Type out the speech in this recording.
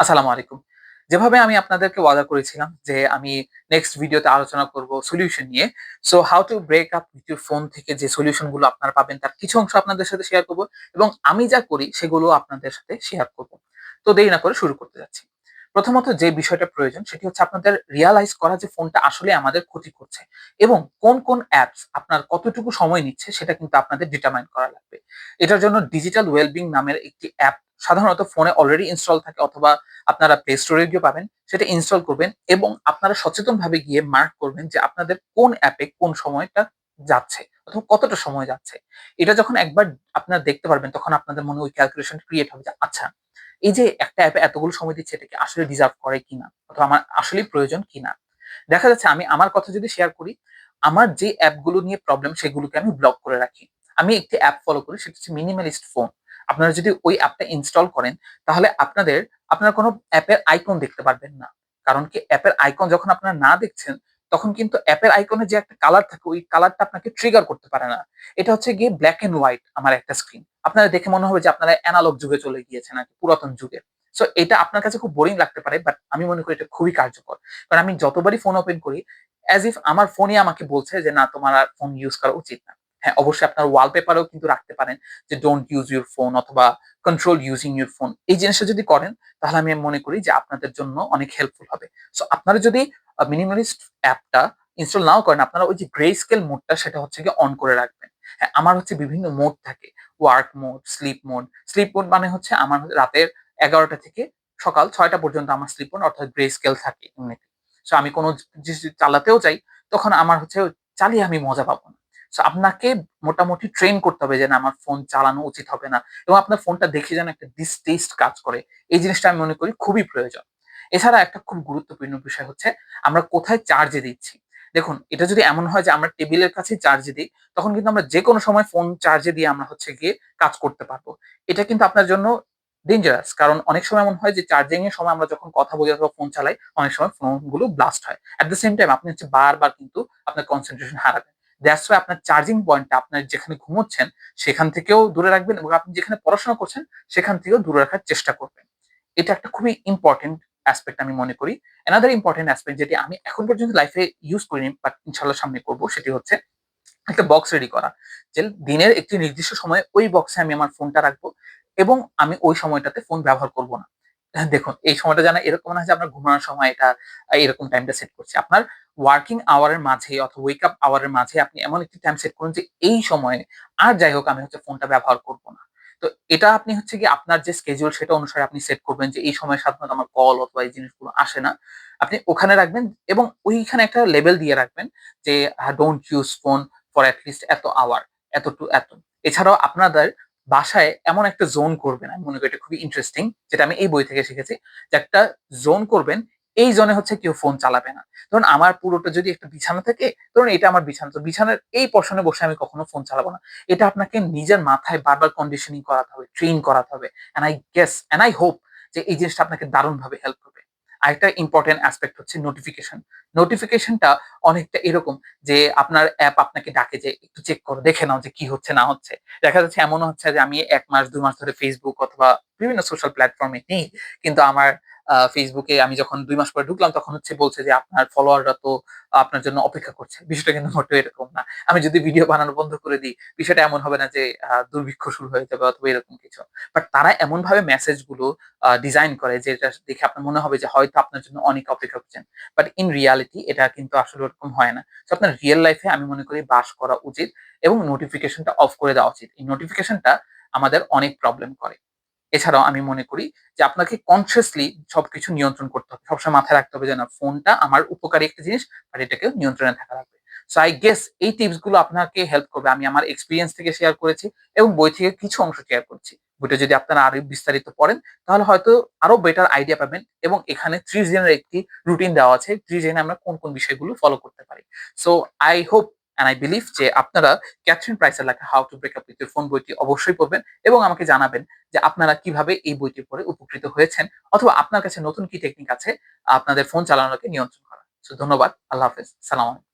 আসসালামু আলাইকুম। যেভাবে আমি আপনাদেরকে ওয়াদা করেছিলাম যে আমি নেক্সট ভিডিওতে আলোচনা করব সলিউশন নিয়ে so how to break up with your phone থেকে যে সলিউশনগুলো আপনারা পাবেন তার কিছু অংশ আপনাদের সাথে শেয়ার করব এবং আমি যা করি সেগুলো আপনাদের সাথে শেয়ার করব। তো দেরি না করে শুরু করতে যাচ্ছি। প্রথমত যে বিষয়টা প্রয়োজন সেটি হচ্ছে আপনাদের রিয়ালাইজ করা যে ফোনটা আসলে আমাদের ক্ষতি করছে এবং কোন কোন অ্যাপস আপনার কতটুকু সময় নিচ্ছে সেটা কিন্তু আপনাদের ডিটারমাইন করা লাগবে। এটার জন্য ডিজিটাল ওয়েলবিং নামের একটি অ্যাপ সাধারণত ফোনে অলরেডি ইনস্টল থাকে অথবা আপনারা প্লে স্টোরে গিয়ে পাবেন, সেটা ইনস্টল করবেন এবং আপনারা সচেতনভাবে গিয়ে মার্ক করবেন যে আপনাদের কোন অ্যাপে কোন সময়টা যাচ্ছে অথবা কতটা সময় যাচ্ছে। এটা যখন একবার আপনারা দেখতে পারবেন, তখন আপনাদের মনে ওই ক্যালকুলেশন ক্রিয়েট হবে যে আচ্ছা এই যে একটা অ্যাপে এতগুলো সময় দিচ্ছে, এটা কি আসলে ডিজার্ভ করে কিনা? অথবা আমার আসলেই প্রয়োজন কিনা? দেখা যাচ্ছে আমি আমার কথা যদি শেয়ার করি, আমার যে অ্যাপগুলো নিয়ে প্রবলেম সেগুলোকে আমি ব্লক করে রাখি। আমি একটি অ্যাপ ফলো করি, সেটা হচ্ছে মিনিমালিস্ট ফোন আপনারা যদি ওই অ্যাপটা ইনস্টল করেন, তাহলে আপনাদের, আপনারা কোনো অ্যাপের আইকন দেখতে পারবেন না। কারণ কি অ্যাপের আইকন যখন আপনারা না দেখছেন, তখন কিন্তু অ্যাপের আইকনে যে একটা কালার থাকে, ওই কালারটা আপনাকে ট্রিগার করতে পারে না। এটা হচ্ছে গিয়ে ব্ল্যাক এন্ড হোয়াইট আমার একটা স্ক্রিন আপনারা দেখে মনে হবে যে আপনারা অ্যানালগ যুগে চলে গিয়েছেন আর পুরাতন যুগে। সো এটা আপনার কাছে খুব বোরিং লাগতে পারে বাট আমি মনে করি এটা খুবই কার্যকর। কারণ আমি যতবারই ফোন ওপেন করি অ্যাজ ইফ আমার ফোনই আমাকে বলছে যে, না, তোমার আর ফোন ইউজ করা উচিত না। হ্যাঁ অবশ্যই আপনার ওয়ালপেপারেও কিন্তু রাখতে পারেন যে ডোন্ট ইউজ ইউর ফোন অথবা কন্ট্রোল ইউজিং ইউর ফোন এই জিনিসটা যদি করেন, তাহলে আমি মনে করি যে আপনাদের জন্য অনেক হেল্পফুল হবে। সো আপনারা যদি মিনিমালিস্ট অ্যাপটা ইনস্টল নাও করেন, আপনারা ওই যে গ্রে স্কেল মোডটা সেটা হচ্ছে কি অন করে রাখবেন। হ্যাঁ আমার হচ্ছে বিভিন্ন মোড থাকে। Work mode sleep mode sleep mode মানে হচ্ছে আমার রাতের এগারোটা থেকে সকাল ছয়টা পর্যন্ত আমার স্লিপ মোড অর্থাৎ গ্রে স্কেল থাকে এমনিতে। সো আমি কোনো জিনিস চালাতেও চাই তখন আমার হচ্ছে চালিয়ে আমি মজা পাবো না। সো আপনাকে মোটামুটি ট্রেন করতে হবে যে, না, আমার ফোন চালানো উচিত হবে না। এবং আপনার ফোনটা দেখে যেন একটা ডিসটেস্ট কাজ করে। এই জিনিসটা আমি মনে করি খুবই প্রয়োজন। এছাড়া একটা খুব গুরুত্বপূর্ণ বিষয় হচ্ছে, আমরা কোথায় চার্জে দিচ্ছি? দেখুন, এটা যদি এমন হয় যে, আমরা টেবিলের কাছে চার্জে দিই, তখন কিন্তু আমরা যে কোনো সময় ফোন চার্জে দিয়ে আমরা হচ্ছে গিয়ে কাজ করতে পারব। এটা কিন্তু আপনার জন্য ডেঞ্জারাস কারণ অনেক সময় এমন হয় যে চার্জিং এর সময় আমরা যখন কথা বলি অথবা ফোন চালাই, অনেক সময় ফোনগুলো ব্লাস্ট হয়। অ্যাট দ্য সেম টাইম আপনি হচ্ছে বারবার কিন্তু আপনার কনসেন্ট্রেশন হারাবেন। দ্যাটস ওয়াই আপনার চার্জিং পয়েন্টটা আপনার যেখানে ঘুমোচ্ছেন, সেখান থেকেও দূরে রাখবেন এবং আপনি যেখানে পড়াশোনা করছেন, সেখান থেকেও দূরে রাখার চেষ্টা করবেন। এটা একটা খুবই ইম্পর্টেন্ট অ্যাসপেক্ট আমি মনে করি। এনাদার ইম্পর্টেন্ট অ্যাসপেক্ট যেটি আমি এখন পর্যন্ত লাইফে ইউজ করিনি বাট ইনশাল্লাহ সামনে করব, সেটি হচ্ছে একটা বক্স রেডি করা। যে দিনের একটি নির্দিষ্ট সময়ে ওই বক্সে আমি আমার ফোনটা রাখব এবং আমি ওই সময়টাতে ফোন ব্যবহার করব না। দেখুন, এই সময়টা জানা এরকম না যে আপনার ঘুমানোর সময় এটা এরকম টাইমটা সেট করছে। আপনার ওয়ার্কিং আওয়ারের মাঝে অথবা ওয়েক আপ আওয়ারের মাঝে আপনি এমন একটি টাইম সেট করুন যে এই সময়ে আর যাই হোক আমি হচ্ছে ফোনটা ব্যবহার করব না। তো এটা আপনি হচ্ছে কি আপনার যে স্কেজুল সেটা অনুসারে আপনি সেট করবেন যে এই সময় সাধারণত আমার কল অথবা এই জিনিসগুলো আসে না। আপনি ওখানে রাখবেন এবং ওইখানে একটা লেভেল দিয়ে রাখবেন যে don't use phone for at least এত আওয়ার এত টু এত। এছাড়াও আপনাদের বাসায় এমন একটা জোন করবেন, আমি মনে করি এটা খুবই ইন্টারেস্টিং যেটা আমি এই বই থেকে শিখেছি, যে একটা জোন করবেন এই জোনে হচ্ছে কেউ ফোন চালাবে না। ধরুন আমার পুরোটা যদি একটা বিছানা থাকে, ধরুন এটা আমার বিছানা, তো বিছানার এই পশনে বসে আমি কখনো ফোন চালাবো না। এটা আপনাকে নিজের মাথায় বারবার কন্ডিশনিং করাতে হবে ট্রেন করাতে হবে। And I guess and I hope যে এই জিনিসটা আপনাকে দারুণভাবে হেল্প করবে। আরেকটা ইম্পর্টেন্ট অ্যাসপেক্ট হচ্ছে নোটিফিকেশন নোটিফিকেশনটা অনেকটা এরকম যে আপনার অ্যাপ আপনাকে ডাকে যে, একটু চেক করো, দেখে নাও যে কি হচ্ছে, না হচ্ছে। দেখা যাচ্ছে এমন হচ্ছে যে আমি এক মাস দুই মাস ধরে ফেসবুক অথবা বিভিন্ন সোশ্যাল প্ল্যাটফর্মে নেই। কিন্তু আমার ফেসবুকে আমি যখন দুই মাস পরে ঢুকলাম, তখন হচ্ছে বলছে যে, আপনার ফলোয়াররা তো আপনার জন্য অপেক্ষা করছে। বিষয়টা কিন্তু মোটেও এরকম না। আমি যদি ভিডিও বানানো বন্ধ করে দিই, বিষয়টা এমন হবে না যে দুর্ভিক্ষ শুরু হয়ে যাবে অথবা এরকম কিছু। বাট তারা এমন ভাবে মেসেজগুলো ডিজাইন করে যে, এটা দেখে আপনার মনে হবে যে, হয়তো আপনার জন্য অনেক অপেক্ষা করছেন। বাট ইন রিয়ালিটি এটা কিন্তু আসলে ওরকম হয় না। তো আপনার রিয়েল লাইফে আমি মনে করি বাস করা উচিত এবং নোটিফিকেশনটা অফ করে দেওয়া উচিত। এই নোটিফিকেশনটা আমাদের অনেক প্রবলেম করে। এছাড়াও আমি মনে করি যে আপনাকে কনসিয়াসলি সবকিছু নিয়ন্ত্রণ করতে হবে। সবসময় মাথায় রাখতে হবে যে না, ফোনটা আমার উপকারী একটা জিনিস আর এটাকে নিয়ন্ত্রণে থাকা লাগবে। সো আই গেস এই টিপসগুলো আপনাকে হেল্প করবে। আমি আমার এক্সপিরিয়েন্স থেকে শেয়ার করেছি এবং বই থেকে কিছু অংশ শেয়ার করছি। বইটা যদি আপনারা আরও বিস্তারিত পড়েন, তাহলে হয়তো আরও বেটার আইডিয়া পাবেন এবং এখানে থ্রি জেনের একটি রুটিন দেওয়া আছে। থ্রি জেনে আমরা কোন কোন বিষয়গুলো ফলো করতে পারি। So I hope and I believe যে আপনারা ক্যাথরিন প্রাইসের লেখা how to break up with phone বইটি অবশ্যই পড়বেন এবং আমাকে জানাবেন যে আপনারা কীভাবে এই বইটি পড়ে উপকৃত হয়েছেন অথবা আপনার কাছে নতুন কি টেকনিক আছে আপনাদের ফোন চালানোকে নিয়ন্ত্রণ করা। ধন্যবাদ, আল্লাহ হাফেজ, সালাম